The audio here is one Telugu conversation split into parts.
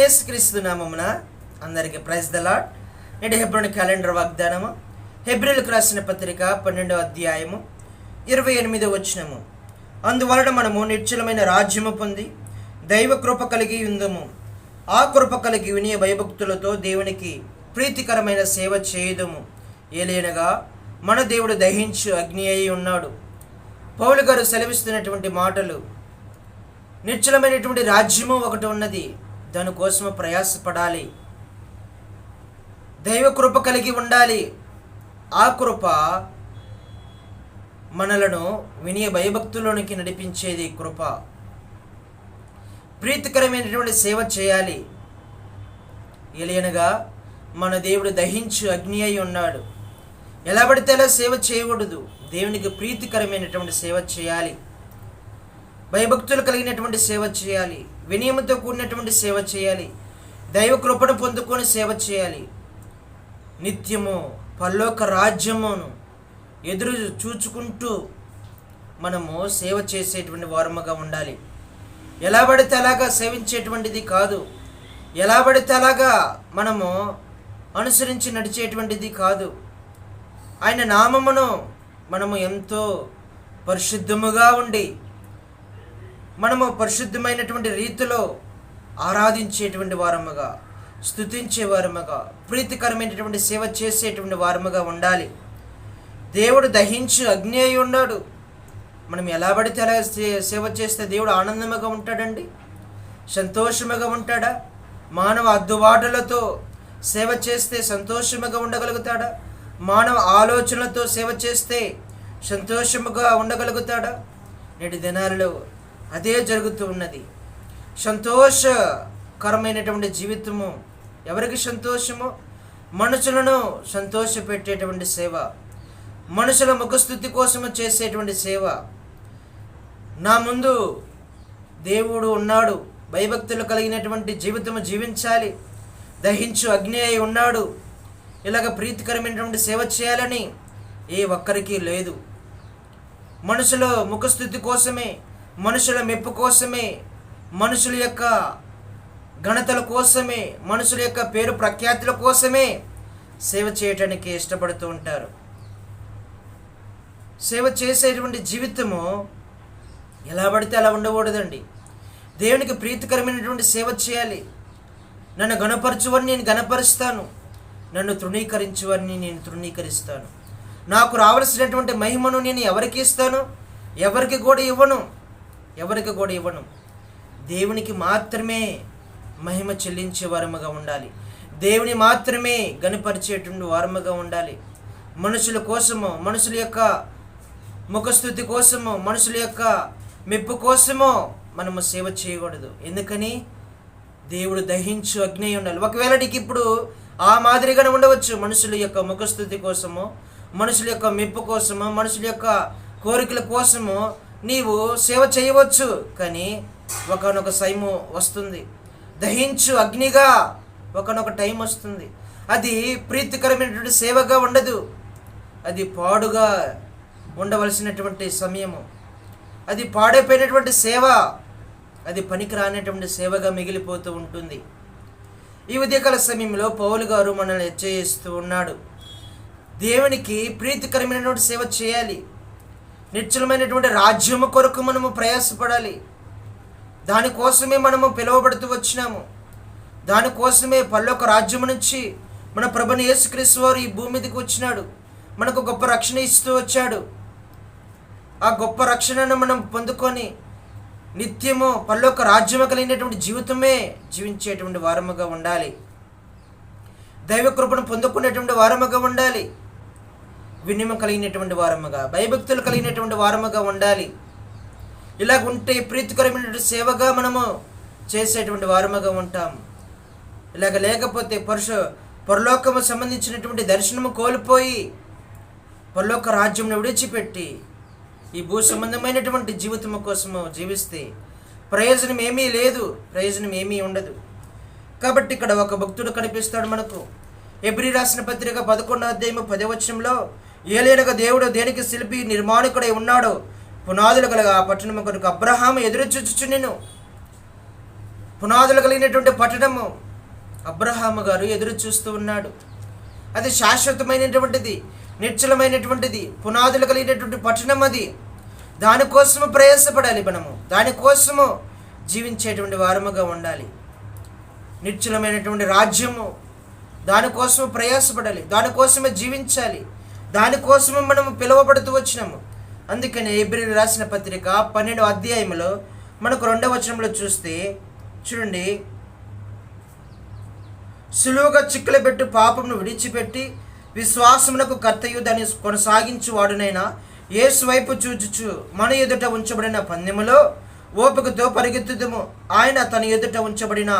యేసుక్రీస్తు నామమున అందరికీ ప్రైజ్ ద లాడ్ నేటి హెబ్రోని క్యాలెండర్ వాగ్దానము హెబ్రిల్కు రాసిన పత్రిక పన్నెండవ అధ్యాయము ఇరవై ఎనిమిదో వచ్చినము అందువలన మనము నిశ్చలమైన రాజ్యము పొంది దైవ కృప కలిగి ఉందము. ఆ కృప కలిగి వినియ భయభక్తులతో దేవునికి ప్రీతికరమైన సేవ చేయదము. ఏలేనగా మన దేవుడు దహించు అగ్ని అయి ఉన్నాడు. పౌలు గారు సెలవిస్తున్నటువంటి మాటలు నిశ్చలమైనటువంటి రాజ్యము ఒకటి ఉన్నది. దానికోసం ప్రయాసపడాలి. దైవ కృప కలిగి ఉండాలి. ఆ కృప మనలను వినియ భయభక్తులోనికి నడిపించేది కృప. ప్రీతికరమైనటువంటి సేవ చేయాలి. ఎలియనగా మన దేవుడు దహించు అగ్ని అయి ఉన్నాడు. ఎలా పడితే అలా సేవ చేయకూడదు. దేవునికి ప్రీతికరమైనటువంటి సేవ చేయాలి. భయభక్తులు కలిగినటువంటి సేవ చేయాలి. వినయముతో కూడినటువంటి సేవ చేయాలి. దైవ కృపను పొందుకొని సేవ చేయాలి. నిత్యము పల్లోక రాజ్యమును ఎదురు చూచుకుంటూ మనము సేవ చేసేటువంటి వారముగా ఉండాలి. ఎలా పడితే అలాగా సేవించేటువంటిది కాదు. ఎలా పడితే అలాగా మనము అనుసరించి నడిచేటువంటిది కాదు. ఆయన నామమును మనము ఎంతో పరిశుద్ధముగా ఉండి మనము పరిశుద్ధమైనటువంటి రీతిలో ఆరాధించేటువంటి వారముగా స్తుతించే వారముగా ప్రీతికరమైనటువంటి సేవ చేసేటువంటి వారముగా ఉండాలి. దేవుడు దహించి అగ్ని అయి ఉన్నాడు. మనం ఎలా పడితే అలా సే- సేవ చేస్తే దేవుడు ఆనందముగా ఉంటాడండి? సంతోషముగా ఉంటాడా? మానవ అద్దుబాటులతో సేవ చేస్తే సంతోషముగా ఉండగలుగుతాడా? మానవ ఆలోచనలతో సేవ చేస్తే సంతోషముగా ఉండగలుగుతాడా? నేటి దినాలలో అదే జరుగుతూ ఉన్నది. సంతోషకరమైనటువంటి జీవితము ఎవరికి సంతోషము? మనుషులను సంతోషపెట్టేటువంటి సేవ మనుషుల ముఖస్థుతి కోసము చేసేటువంటి సేవ. నా ముందు దేవుడు ఉన్నాడు భయభక్తులు కలిగినటువంటి జీవితము జీవించాలి. దహించు అగ్ని అయి ఉన్నాడు. ఇలాగ ప్రీతికరమైనటువంటి సేవ చేయాలని ఏ ఒక్కరికి లేదు. మనుషుల ముఖస్థుతి కోసమే మనుషుల మెప్పు కోసమే మనుషుల యొక్క ఘనతల కోసమే మనుషుల యొక్క పేరు ప్రఖ్యాతుల కోసమే సేవ చేయటానికి ఇష్టపడుతూ ఉంటారు. సేవ చేసేటువంటి జీవితము ఎలా పడితే అలా ఉండకూడదండి. దేవునికి ప్రీతికరమైనటువంటి సేవ చేయాలి. నన్ను గణపరచువని నేను గణపరుస్తాను నన్ను తృణీకరించువని నేను తృణీకరిస్తాను. నాకు రావలసినటువంటి మహిమను నేను ఎవరికి ఇస్తాను? ఎవరికి కూడా ఇవ్వను? ఎవరికి కూడా ఇవ్వను. దేవునికి మాత్రమే మహిమ చెల్లించే వారముగా ఉండాలి. దేవుని మాత్రమే గణపరిచేటువంటి వారముగా ఉండాలి. మనుషుల కోసము మనుషుల యొక్క ముఖస్థుతి కోసము మనుషుల యొక్క మెప్పు కోసము మనము సేవ చేయకూడదు. ఎందుకని? దేవుడు దహించు అగ్ని ఉండాలి. ఒకవేళ నీకు ఇప్పుడు ఆ మాదిరిగానే ఉండవచ్చు. మనుషుల యొక్క ముఖస్థుతి కోసము మనుషుల యొక్క మెప్పు కోసము మనుషుల యొక్క కోరికల కోసము నీవు సేవ చేయవచ్చు కానీ ఒకనొక సైము వస్తుంది. దహించు అగ్నిగా ఒకనొక టైం వస్తుంది. అది ప్రీతికరమైనటువంటి సేవగా ఉండదు. అది పాడుగా ఉండవలసినటువంటి సమయము. అది పాడైపోయినటువంటి సేవ అది పనికిరానటువంటి సేవగా మిగిలిపోతూ ఉంటుంది. ఈ ఉదయకాల సమయంలో పౌలు గారు మనల్ని హెచ్చరిస్తూ ఉన్నాడు. దేవునికి ప్రీతికరమైనటువంటి సేవ చేయాలి. నిశ్చలమైనటువంటి రాజ్యము కొరకు మనము ప్రయాసపడాలి. దానికోసమే మనము పిలువబడుతూ వచ్చినాము. దానికోసమే పల్లొక రాజ్యము నుంచి మన ప్రభుని యేసుక్రీస్తు వారు ఈ భూమి మీదకి వచ్చినాడు. మనకు గొప్ప రక్షణ ఇస్తూ వచ్చాడు. ఆ గొప్ప రక్షణను మనం పొందుకొని నిత్యము పల్లొక రాజ్యము కలిగినటువంటి జీవితమే జీవించేటువంటి వారముగా ఉండాలి. దైవ కృపను పొందుకునేటువంటి వారముగా ఉండాలి. వినిమ కలిగినటువంటి వారముగా భయభక్తులు కలిగినటువంటి వారముగా ఉండాలి. ఇలాగ ఉంటే ప్రీతికరమైనటువంటి సేవగా మనము చేసేటువంటి వారముగా ఉంటాం. ఇలాగ లేకపోతే పరుష పరలోకము సంబంధించినటువంటి దర్శనము కోల్పోయి పరలోక రాజ్యంను విడిచిపెట్టి ఈ భూ సంబంధమైనటువంటి జీవితము కోసము జీవిస్తే ప్రయోజనం ఏమీ లేదు ప్రయోజనం ఏమీ ఉండదు. కాబట్టి ఇక్కడ ఒక భక్తుడు కనిపిస్తాడు మనకు. ఎబ్రి రాసిన పత్రిక పదకొండో అధ్యాయము పదవచనంలో ఏలేనగా దేవుడు దేనికి శిల్పి నిర్మాణకుడై ఉన్నాడో? పునాదులు కలగా పట్టణము కొరకు అబ్రహాం ఎదురు చూచుచు నేను పునాదులు కలిగినటువంటి పట్టణము అబ్రహాము గారు ఎదురు చూస్తూ ఉన్నాడు. అది శాశ్వతమైనటువంటిది నిశ్చలమైనటువంటిది పునాదులు కలిగినటువంటి పట్టణం అది. దానికోసము ప్రయాసపడాలి మనము. దానికోసము జీవించేటువంటి వారముగా ఉండాలి. నిశ్చలమైనటువంటి రాజ్యము దానికోసము ప్రయాసపడాలి. దానికోసమే జీవించాలి. దానికోసము మనము పిలువబడుతూ వచ్చినాము. అందుకని ఏప్రిల్ రాసిన పత్రిక పన్నెండు అధ్యాయంలో మనకు రెండవ వచనంలో చూస్తే చూడండి. సులువుగా చిక్కులబెట్టు పాపమును విడిచిపెట్టి విశ్వాసమునకు కర్తయు దాన్ని కొనసాగించు వాడునైనా యేసు వైపు చూచుచు మన ఎదుట ఉంచబడిన పందెములో ఓపికతో పరిగెత్తుదము. ఆయన తన ఎదుట ఉంచబడిన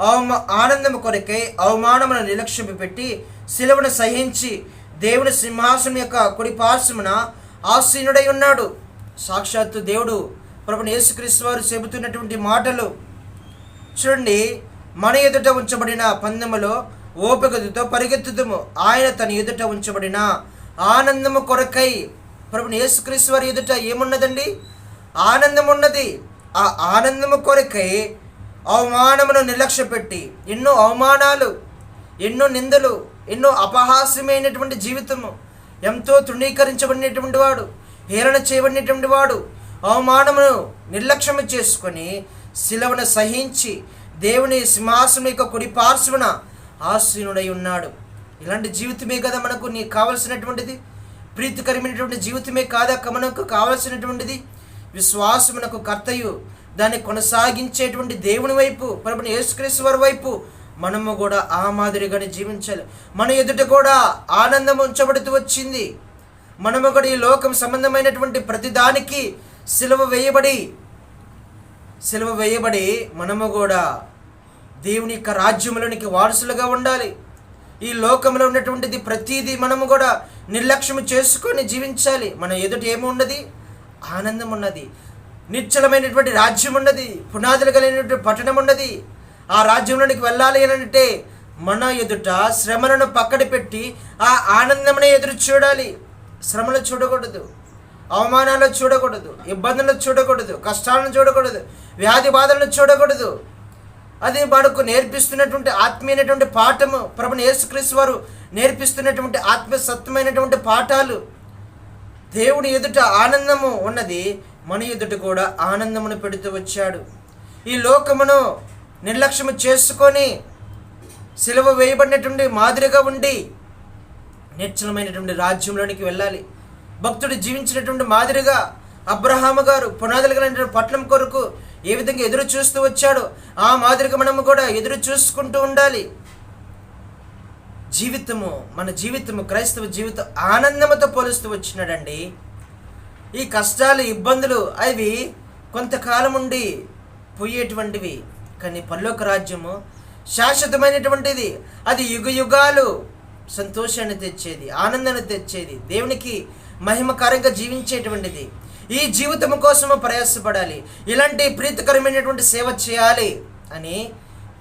అవమా ఆనందము కొరకై అవమానమును నిర్లక్ష్యం పెట్టి శిలువను సహించి దేవుని సింహాసనం యొక్క కుడి పార్శ్వమున ఆసీనుడై ఉన్నాడు. సాక్షాత్తు దేవుడు ప్రభుని యేసుక్రీస్తు వారు చెబుతున్నటువంటి మాటలు. చూడండి మన ఎదుట ఉంచబడిన పందెములో ఓపికతో పరిగెత్తుదము. ఆయన తన ఎదుట ఉంచబడిన ఆనందము కొరకై ప్రభుని యేసుక్రీస్తు వారి ఎదుట ఏమున్నదండి? ఆనందం ఉన్నది ఆ ఆనందము కొరకై అవమానమును నిర్లక్ష్యపెట్టి ఎన్నో అవమానాలు ఎన్నో నిందలు ఎన్నో అపహాస్యమైనటువంటి జీవితము. ఎంతో తృణీకరించబడినటువంటి వాడు హేరణ చేయబడినటువంటి వాడు అవమానమును నిర్లక్ష్యము చేసుకొని శిలవను సహించి దేవుని సింహాసనం యొక్క కుడి పార్శ్వన ఆసీనుడై ఉన్నాడు. ఇలాంటి జీవితమే కదా మనకు నీ కావలసినటువంటిది? ప్రీతికరమైనటువంటి జీవితమే కాదా మనకు కావలసినటువంటిది? విశ్వాసమునకు కర్తయు దాన్ని కొనసాగించేటువంటి దేవుని వైపు ప్రభుని యేసుక్రీస్తు వారి వైపు మనము కూడా ఆ మాదిరిగానే జీవించాలి. మన ఎదుట కూడా ఆనందం ఉంచబడుతూ వచ్చింది. మనము కూడా ఈ లోకం సంబంధమైనటువంటి ప్రతిదానికి సిలువ వేయబడి సిలువ వేయబడి మనము కూడా దేవుని యొక్క రాజ్యములోనికి వారసులుగా ఉండాలి. ఈ లోకంలో ఉన్నటువంటిది ప్రతిదీ మనము కూడా నిర్లక్ష్యం చేసుకొని జీవించాలి. మన ఎదుట ఏమున్నది? ఆనందం ఉన్నది. నిశ్చలమైనటువంటి రాజ్యం ఉన్నది. పునాదులు కలిగినటువంటి పట్టణం ఉన్నది. ఆ రాజ్యంలోనికి వెళ్ళాలి అని అంటే మన ఎదుట శ్రమలను పక్కన పెట్టి ఆ ఆనందమునే ఎదురు చూడాలి. శ్రమలు చూడకూడదు. అవమానాలు చూడకూడదు. ఇబ్బందులను చూడకూడదు. కష్టాలను చూడకూడదు. వ్యాధి బాధలను చూడకూడదు. అది మనకు నేర్పిస్తున్నటువంటి ఆత్మీయమైనటువంటి పాఠము. ప్రభుని యేసుక్రీస్తు వారు నేర్పిస్తున్నటువంటి ఆత్మసత్వమైనటువంటి పాఠాలు. దేవుడి ఎదుట ఆనందము ఉన్నది. మన ఎదుట కూడా ఆనందమును పెడుతూ వచ్చాడు. ఈ లోకమును నిర్లక్ష్యము చేసుకొని సెలవు వేయబడినటువంటి మాదిరిగా ఉండి నిశ్చలమైనటువంటి రాజ్యంలోనికి వెళ్ళాలి. భక్తుడు జీవించినటువంటి మాదిరిగా అబ్రహాము గారు పునాదులు కలిగినటువంటి పట్నం కొరకు ఏ విధంగా ఎదురు చూస్తూ వచ్చాడో ఆ మాదిరిగా మనము కూడా ఎదురు చూసుకుంటూ ఉండాలి. జీవితము మన జీవితము క్రైస్తవ జీవితం ఆనందముతో పోలుస్తూ వచ్చినాడండి. ఈ కష్టాలు ఇబ్బందులు అవి కొంతకాలం ఉండి పోయేటువంటివి. కానీ పరలోక రాజ్యము శాశ్వతమైనటువంటిది. అది యుగ యుగాలు సంతోషాన్ని తెచ్చేది ఆనందాన్ని తెచ్చేది దేవునికి మహిమకరంగా జీవించేటువంటిది. ఈ జీవితం కోసము ప్రయాసపడాలి. ఇలాంటి ప్రీతికరమైనటువంటి సేవ చేయాలి అని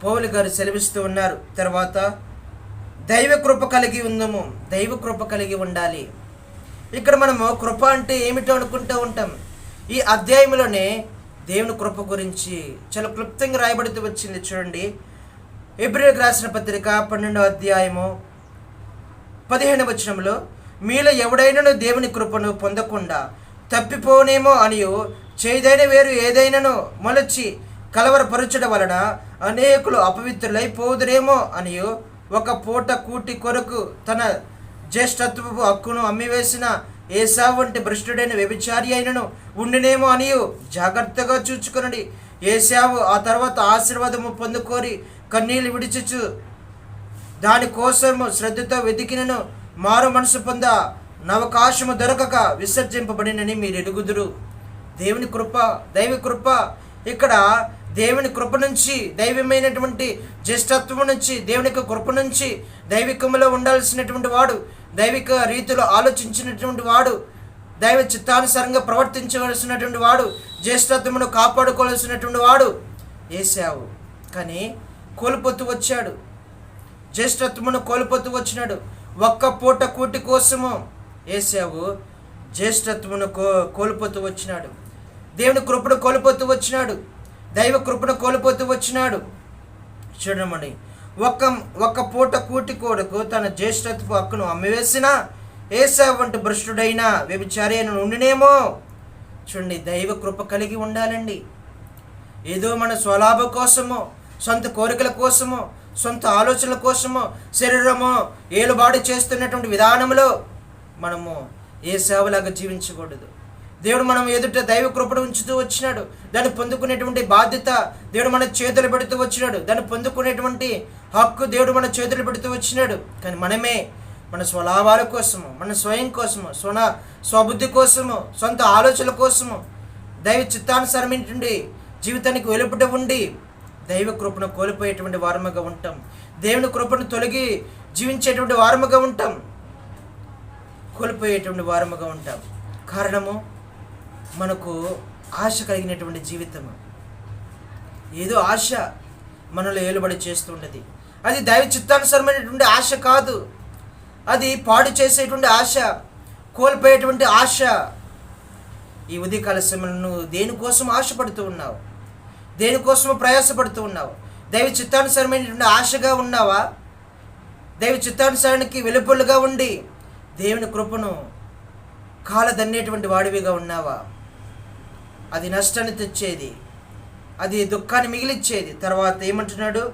పౌలు గారు సెలవిస్తూ ఉన్నారు. తర్వాత దైవ కృప కలిగి ఉందము దైవ కృప కలిగి ఉండాలి. ఇక్కడ మనము కృప అంటే ఏమిటో అనుకుంటూ ఉంటాం. ఈ అధ్యాయంలోనే దేవుని కృప గురించి చాలా క్లుప్తంగా రాయబడుతూ వచ్చింది చూడండి. ఏప్రిల్కి రాసిన పత్రిక పన్నెండవ అధ్యాయము పదిహేను వచనంలో మీలో ఎవడైనాను దేవుని కృపను పొందకుండా తప్పిపోనేమో అనియు చేదైన వేరు ఏదైనాను మొలచి కలవరపరచడం వలన అనేకులు అపవిత్రులై పోదురేమో అనియు ఒక పూట కూటి కొరకు తన జ్యేష్ఠత్వపు హక్కును అమ్మివేసిన ఏసావు వంటి భ్రష్టుడైన వ్యభిచారి అయినను ఉండినేమో అనియు. జాగ్రత్తగా చూచుకునండి. ఏసావు ఆ తర్వాత ఆశీర్వాదము పొందుకోరి కన్నీళ్ళు విడిచుచు దానికోసము శ్రద్ధతో వెతికినను మారు మనసు పొంద నవకాశము దొరకక విసర్జింపబడినని మీరు ఎరుగుదురు దేవుని కృప దైవ కృప. ఇక్కడ దేవుని కృప నుంచి దైవమైనటువంటి జ్యేష్ఠత్వం నుంచి దేవుని కృప నుంచి దైవికములో ఉండాల్సినటువంటి వాడు దైవిక రీతిలో ఆలోచించినటువంటి వాడు దైవ చిత్తానుసారంగా ప్రవర్తించవలసినటువంటి వాడు జ్యేష్ఠత్వమును కాపాడుకోవాల్సినటువంటి వాడు ఏసావు కానీ కోల్పోతూ వచ్చాడు. జ్యేష్ఠత్వమును కోల్పోతూ వచ్చినాడు. ఒక్క పూట కూటి కోసము ఏసావు జ్యేష్ఠత్వమును కో కోల్పోతూ వచ్చినాడు. దేవుని కృపను కోల్పోతూ వచ్చినాడు. దైవ కృపను కోల్పోతూ వచ్చినాడు. చూడమండి ఒక్క ఒక్క పూట కూటి కొడుకు తన జ్యేష్ఠత్వ హక్కును అమ్మివేసిన ఏసా వంటి భ్రష్టుడైన వ్యభిచారి అయిన ఉండినేమో చూడండి దైవ కృప కలిగి ఉండాలండి. ఏదో మన స్వలాభ కోసమో సొంత కోరికల కోసమో సొంత ఆలోచనల కోసమో శరీరమో ఏలుబాటు చేస్తున్నటువంటి విధానంలో మనము ఏ సేవలాగా జీవించకూడదు. దేవుడు మనం ఎదుట దైవ కృపను ఉంచుతూ వచ్చినాడు. దాన్ని పొందుకునేటువంటి బాధ్యత దేవుడు మన చేతులు పెడుతూ వచ్చినాడు. దాన్ని పొందుకునేటువంటి హక్కు దేవుడు మన చేతులు పెడుతూ వచ్చినాడు. కానీ మనమే మన స్వలాభాల కోసము మన స్వయం కోసము స్వన స్వబుద్ధి కోసము సొంత ఆలోచనల కోసము దైవ చిత్తానుసరమైనటువంటి జీవితానికి వెలుపుట ఉండి దైవ కృపను కోల్పోయేటువంటి వారముగా ఉంటాం. దేవుని కృపను తొలగి జీవించేటువంటి వారముగా ఉంటాం. కోల్పోయేటువంటి వారముగా ఉంటాం. కారణము మనకు ఆశ కలిగినటువంటి జీవితము ఏదో ఆశ మనలో ఏలుబడి చేస్తుండేది అది దైవ చిత్తానుసరమైనటువంటి ఆశ కాదు. అది పాడు చేసేటువంటి ఆశ కోల్పోయేటువంటి ఆశ. ఈ ఉదయకాల సమయంలో నువ్వు దేనికోసం ఆశపడుతూ ఉన్నావు? దేనికోసం ప్రయాసపడుతూ ఉన్నావు? దైవ చిత్తానుసరమైనటువంటి ఆశగా ఉన్నావా? దైవ చిత్తానుసారానికి వెలుపులుగా ఉండి దేవుని కృపను కాలదన్నేటువంటి వాడివిగా ఉన్నావా? అది నష్టాన్ని తెచ్చేది. అది దుఃఖాన్ని మిగిలిచ్చేది. తర్వాత ఏమంటున్నాడు?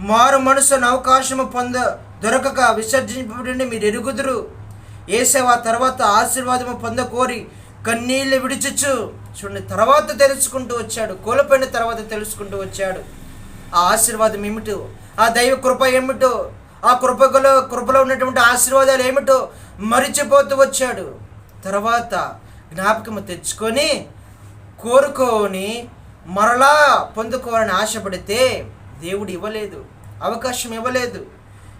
మారు మనసును అవకాశము పొంద దొరకక విసర్జింపబడి మీరు ఎరుగుదురు ఏసేవా తర్వాత ఆశీర్వాదము పొందకోరి కన్నీళ్ళు విడిచుచు చూడండి తర్వాత తెలుసుకుంటూ వచ్చాడు. కోల్పోయిన తర్వాత తెలుసుకుంటూ వచ్చాడు. ఆ ఆశీర్వాదం ఏమిటో ఆ దైవ కృప ఏమిటో ఆ కృపలో కృపలో ఉన్నటువంటి ఆశీర్వాదాలు ఏమిటో మరిచిపోతూ వచ్చాడు. తర్వాత జ్ఞాపకము తెచ్చుకొని కోరుకొని మరలా పొందుకోవాలని ఆశపడితే దేవుడు ఇవ్వలేదు అవకాశం ఇవ్వలేదు.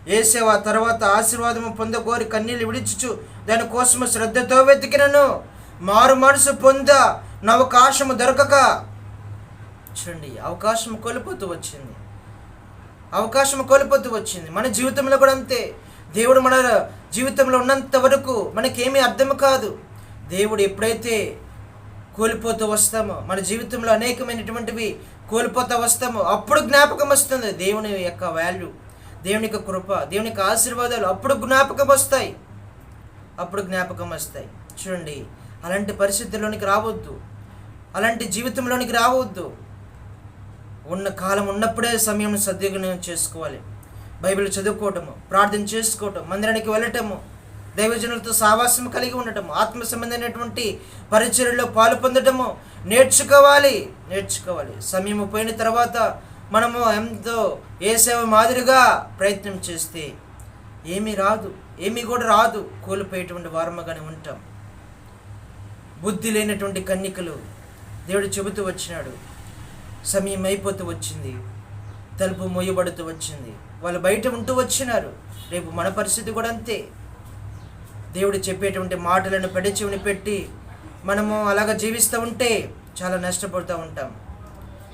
ఏసేవ తర్వాత ఆశీర్వాదము పొందకోరి కన్నీళ్ళు విడిచుచు దానికోసము శ్రద్ధతో వెతికినను. మారు మనసు పొంద నా అవకాశము దొరకక. చూడండి అవకాశం కోల్పోతూ వచ్చింది. అవకాశం కోల్పోతూ వచ్చింది. మన జీవితంలో కూడా అంతే. దేవుడు మన జీవితంలో ఉన్నంత వరకు మనకేమీ అర్థం కాదు. దేవుడు ఎప్పుడైతే కోల్పోతూ వస్తాము. మన జీవితంలో అనేకమైనటువంటివి కోల్పోతూ వస్తాము. అప్పుడు జ్ఞాపకం వస్తుంది. దేవుని యొక్క వాల్యూ దేవుని యొక్క కృప దేవుని యొక్క ఆశీర్వాదాలు అప్పుడు జ్ఞాపకం వస్తాయి. అప్పుడు జ్ఞాపకం వస్తాయి. చూడండి అలాంటి పరిస్థితుల్లోనికి రావద్దు. అలాంటి జీవితంలోనికి రావద్దు. ఉన్న కాలం ఉన్నప్పుడే సమయం సద్వినియోగం చేసుకోవాలి. బైబిల్ చదువుకోవటము ప్రార్థన చేసుకోవటం మందిరానికి వెళ్ళటము దైవజనులతో సావాసం కలిగి ఉండటం ఆత్మ సంబంధమైనటువంటి పరిచర్యలో పాలు పొందటము నేర్చుకోవాలి నేర్చుకోవాలి. సమయం పోయిన తర్వాత మనము ఎంతో ఏ సేవ మాదిరిగా ప్రయత్నం చేస్తే ఏమీ రాదు ఏమీ కూడా రాదు. కోల్పోయేటువంటి వారముగానే ఉంటాం. బుద్ధి లేనటువంటి కన్నికలు దేవుడు చెబుతూ వచ్చినాడు. సమయం అయిపోతూ వచ్చింది. తలుపు మొయ్యబడుతూ వచ్చింది. వాళ్ళు బయట ఉంటూ వచ్చినారు. రేపు మన పరిస్థితి కూడా అంతే. దేవుడు చెప్పేటువంటి మాటలను పెడచెవిని పెట్టి మనము అలాగ జీవిస్తూ ఉంటే చాలా నష్టపడుతూ ఉంటాం.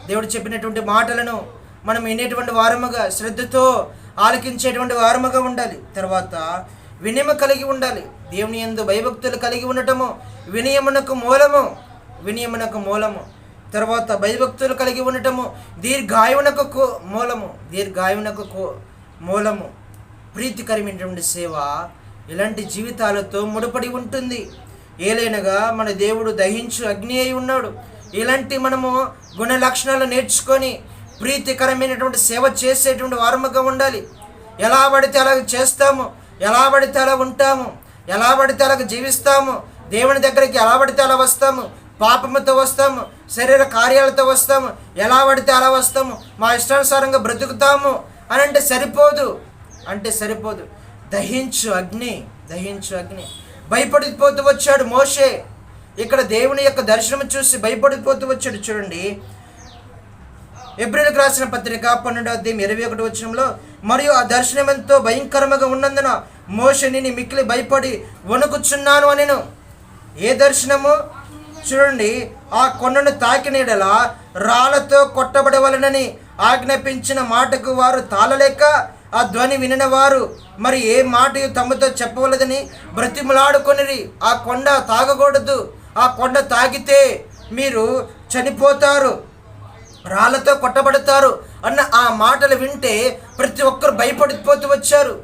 దేవుడు చెప్పినటువంటి మాటలను మనం వినేటువంటి వారముగా శ్రద్ధతో ఆలకించేటువంటి వారముగా ఉండాలి. తర్వాత వినయము కలిగి ఉండాలి. దేవుని ఎందు భయభక్తులు కలిగి ఉండటము వినయమునకు మూలము వినయమునకు మూలము. తర్వాత భయభక్తులు కలిగి ఉండటము దీర్ఘాయువునకు మూలము దీర్ఘాయువునకు కో- మూలము. ప్రీతికరమైనటువంటి సేవ ఇలాంటి జీవితాలతో ముడిపడి ఉంటుంది. ఏలైనగా మన దేవుడు దహించు అగ్ని అయి ఉన్నాడు. ఇలాంటి మనము గుణ లక్షణాలు నేర్చుకొని ప్రీతికరమైనటువంటి సేవ చేసేటువంటి వారముగా ఉండాలి. ఎలా పడితే అలా చేస్తాము. ఎలా పడితే అలా ఉంటాము. ఎలా పడితే అలా జీవిస్తాము. దేవుని దగ్గరికి ఎలా పడితే అలా వస్తాము. పాపముతో వస్తాము. శరీర కార్యాలతో వస్తాము. ఎలా పడితే అలా వస్తాము. మా ఇష్టానుసారంగా బ్రతుకుతాము. అని అంటే సరిపోదు. అంటే సరిపోదు. దహించు అగ్ని దహించు అగ్ని. భయపడిపోతూ వచ్చాడు మోషే. ఇక్కడ దేవుని యొక్క దర్శనం చూసి భయపడిపోతూ వచ్చాడు. చూడండి. ఏప్రిల్కి రాసిన పత్రిక పన్నెండో అధ్యాయం ఇరవై ఒకటి వచ్చినంలో మరియు ఆ దర్శనం ఎంతో భయంకరముగా ఉన్నందున మోషని మిక్కిలి భయపడి వణుకుచున్నాను అనెను. ఏ దర్శనము? చూడండి. ఆ కొండను తాకినీడల రాళ్ళతో కొట్టబడవలనని ఆజ్ఞాపించిన మాటకు వారు తాళలేక ఆ ధ్వని వినిన వారు మరి ఏ మాట తమతో చెప్పవలదని బ్రతిమలాడుకొనిరి. ఆ కొండ తాగకూడదు. ఆ కొండ తాగితే మీరు చనిపోతారు. రాళ్ళతో కొట్టబడతారు అన్న ఆ మాటలు వింటే ప్రతి ఒక్కరు భయపడిపోతూ వచ్చారు.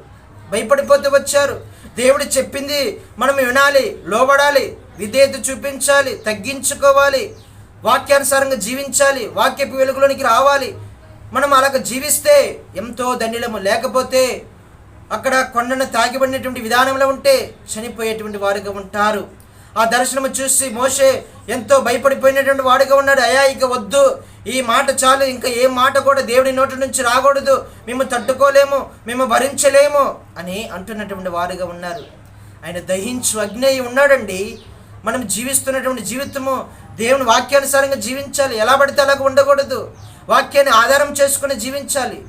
భయపడిపోతూ వచ్చారు. దేవుడు చెప్పింది మనం వినాలి లోబడాలి విధేయత చూపించాలి తగ్గించుకోవాలి వాక్యానుసారంగా జీవించాలి వాక్యపు వెలుగులోనికి రావాలి. మనం అలాగ జీవిస్తే ఎంతో దండిలము లేకపోతే అక్కడ కొండను తాగిబడినటువంటి విధానంలో ఉంటే చనిపోయేటువంటి వారుగా ఉంటారు. ఆ దర్శనము చూసి మోషే ఎంతో భయపడిపోయినటువంటి వాడుగా ఉన్నాడు. అయా ఇక వద్దు. ఈ మాట చాలు. ఇంకా ఏ మాట కూడా దేవుడి నోటి నుంచి రాకూడదు. మేము తట్టుకోలేము. మేము భరించలేము అని అంటున్నటువంటి వారుగా ఉన్నారు. ఆయన దహించు అగ్ని అయి ఉన్నాడండి. మనం జీవిస్తున్నటువంటి జీవితము దేవుని వాక్యానుసారంగా జీవించాలి. ఎలా పడితే అలాగ ఉండకూడదు. వాక్యాన్ని ఆధారం చేసుకుని జీవించాలి.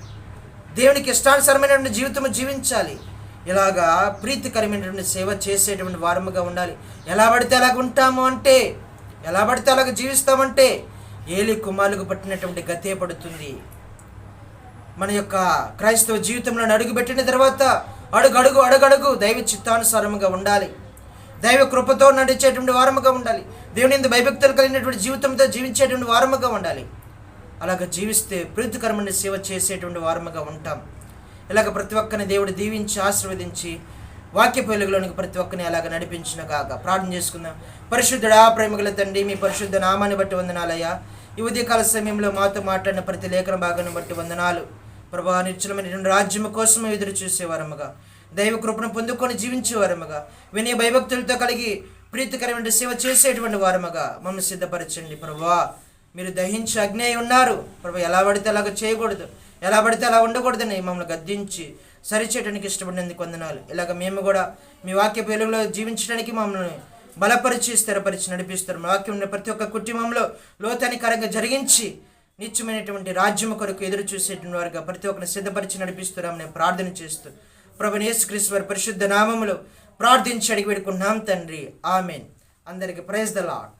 దేవునికి ఇష్టానుసరమైనటువంటి జీవితము జీవించాలి. ఇలాగా ప్రీతికరమైనటువంటి సేవ చేసేటువంటి వారముగా ఉండాలి. ఎలా పడితే అలాగ ఉంటాము అంటే ఎలా పడితే అలాగ జీవిస్తామంటే ఏలి కుమారులకు పట్టినటువంటి గతే పడుతుంది. మన యొక్క క్రైస్తవ జీవితంలో అడుగుపెట్టిన తర్వాత అడుగు అడుగు అడుగడుగు దైవ చిత్తానుసారముగా ఉండాలి. దైవ కృపతో నడిచేటువంటి వారముగా ఉండాలి. దేవుని ఇంత భయభక్తులు కలిగినటువంటి జీవితంతో జీవించేటువంటి వారముగా ఉండాలి. అలాగ జీవిస్తే ప్రీతికరమైన సేవ చేసేటువంటి వారముగా ఉంటాం. ఇలాగ ప్రతి ఒక్కరిని దేవుడు దీవించి ఆశీర్వదించి వాక్య వెలుగులోనికి ప్రతి ఒక్కరిని అలాగ నడిపించిన కాక ప్రార్థన చేసుకుందాం. పరిశుద్ధుడా ప్రేమగల తండ్రి మీ పరిశుద్ధ నామాన్ని బట్టి వందనాలయ్యా. ఈ ఉదయకాల సమయంలో మాతో మాట్లాడిన ప్రతి లేఖన భాగాన్ని బట్టి వందనాలు. ప్రభా నిశ్చలమైనటువంటి రాజ్యము కోసం ఎదురు చూసేవారముగా. దైవ కృపను పొందుకొని జీవించేవారముగా. వినయ భయభక్తులతో కలిగి ప్రీతికరమైన సేవ చేసేటువంటి వారముగా మమ్మల్ని సిద్ధపరచండి ప్రభా. మీరు దహించి అగ్ని అయి ఉన్నారు. ప్రభు ఎలా పడితే అలాగ చేయకూడదు. ఎలా పడితే అలా ఉండకూడదని మమ్మల్ని గద్దించి సరిచేయడానికి ఇష్టపడినందుకు వందనాలు. ఇలాగ మేము కూడా మీ వాక్య వెలుగులో జీవించడానికి మమ్మల్ని బలపరిచి స్థిరపరిచి నడిపిస్తారు. మా వాక్యం ఉన్న ప్రతి ఒక్క కుటుంబంలో లోతనికరంగా జరిగించి నిత్యమైనటువంటి రాజ్యము కొరకు ఎదురు చూసేటువంటి వారుగా ప్రతి ఒక్కరిని సిద్ధపరిచి నడిపిస్తున్నాం నేను ప్రార్థన చేస్తూ ప్రభు యేసుక్రీస్తు వారి పరిశుద్ధ నామములో ప్రార్థించి అడిగి పెడుకున్నాం తండ్రి. ఆమెన్. అందరికి ప్రైజ్ ద లాడ్